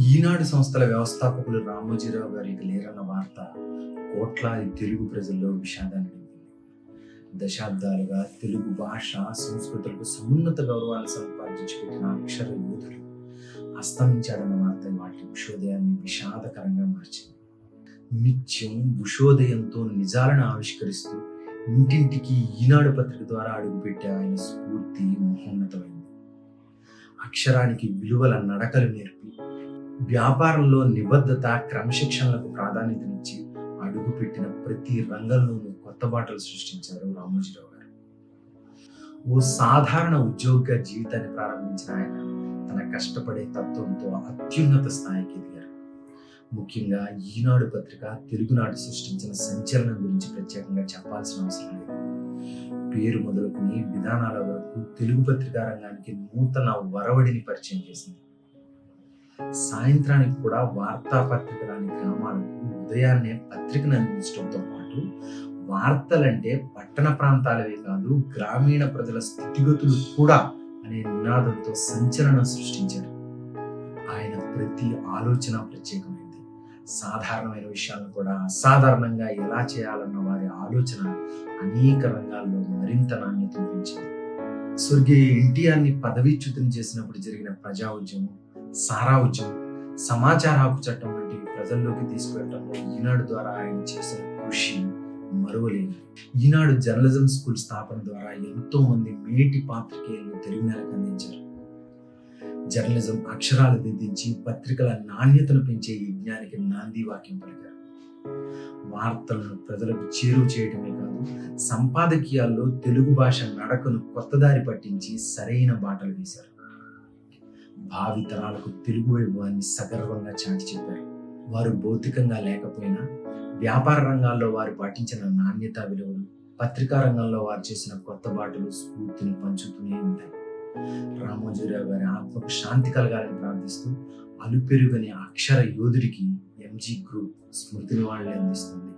ఈనాడు సంస్థల వ్యవస్థాపకులు రామోజీరావు గారికి ఇక లేరన్న వార్త కోట్లాది తెలుగు ప్రజల్లో విషాదాన్ని నింపింది. దశాబ్దాలుగా తెలుగు భాష సంస్కృతులకు సమున్నత గౌరవాన్ని సంపాదించుకుంటున్న అక్షర యోధులు అస్తమించాడన్న వార్త వాటి ఉషోదయాన్ని విషాదకరంగా మార్చింది. నిత్యం ఉషోదయంతో నిజాలను ఆవిష్కరిస్తూ ఇంటింటికి ఈనాడు పత్రిక ద్వారా అడుగుపెట్టే ఆయన స్ఫూర్తి మహోన్నతమైంది. అక్షరానికి విలువల నడకలు నేర్పి వ్యాపారంలో నిబద్ధత క్రమశిక్షణలకు ప్రాధాన్యతనిచ్చి అడుగుపెట్టిన ప్రతి రంగంలోనూ కొత్త బాటలు సృష్టించారు రామోజీరావు గారు. ఓ సాధారణ ఉద్యోగ జీవితాన్ని ప్రారంభించిన ఆయన తన కష్టపడే తత్వంతో అత్యున్నత స్థాయికి ఎదిగారు. ముఖ్యంగా ఈనాడు పత్రిక తెలుగునాడు సృష్టించిన సంచలనం గురించి ప్రత్యేకంగా చెప్పాల్సిన అవసరం లేదు. పేరు మొదలుకుని విధానాల వరకు తెలుగు పత్రికా రంగానికి నూతన వరవడిని పరిచయం చేసింది. సాయంత్రానికి కూడా వార్తాపత్రిక రాని గ్రామాలకు ఉదయాన్నే పత్రికను అందించడంతో పాటు వార్తలంటే పట్టణ ప్రాంతాలవే కాదు గ్రామీణ ప్రజల స్థితిగతులు కూడా అనే నినాదంతో సంచలనం సృష్టించారు. ఆయన ప్రతి ఆలోచన ప్రత్యేకమైంది. సాధారణమైన విషయాలను కూడా అసాధారణంగా ఎలా చేయాలన్న వారి ఆలోచన అనేక రంగాల్లో మరింత నాణ్యత పెంచింది. స్వర్గీయ ఎన్టీఆర్ని పదవీచ్యుతం చేసినప్పుడు జరిగిన ప్రజా ఉద్యమం సారా ఉద్యమం సమాచార హక్కు చట్టం వంటివి ప్రజల్లోకి తీసుకువెళ్ళడంలో ఈనాడు ద్వారా ఆయన చేసిన కృషి మరువలేని. ఈనాడు జర్నలిజం స్కూల్ స్థాపన ద్వారా ఎంతో మంది మేటి పాత్రికేయులను తెలుగు నెలకు అందించారు. జర్నలిజం అక్షరాలు దిద్దించి పత్రికల నాణ్యతను పెంచే యజ్ఞానికి నాంది వాక్యం పలికారు. వార్తలను ప్రజలకు చేరువ చేయడమే కాదు సంపాదకీయాల్లో తెలుగు భాష నడకను కొత్తదారి పట్టించి సరైన బాటలు వేశారు. భావితరాలకు తెలుగు వైభవాన్ని సగర్వంగా చాటి చెప్పారు. వారు భౌతికంగా లేకపోయినా వ్యాపార రంగాల్లో వారు పాటించిన నాణ్యత విలువలు పత్రికా రంగంలో వారు చేసిన కొత్త బాటలు స్ఫూర్తిని పంచుతూనే ఉంటాయి. రామోజీరావు గారి ఆత్మకు శాంతి కలగాలని ప్రార్థిస్తూ అలుపెరుగని అక్షర యోధుడికి ఎంజీ గ్రూప్ స్మృతి నివాళులు అందిస్తుంది.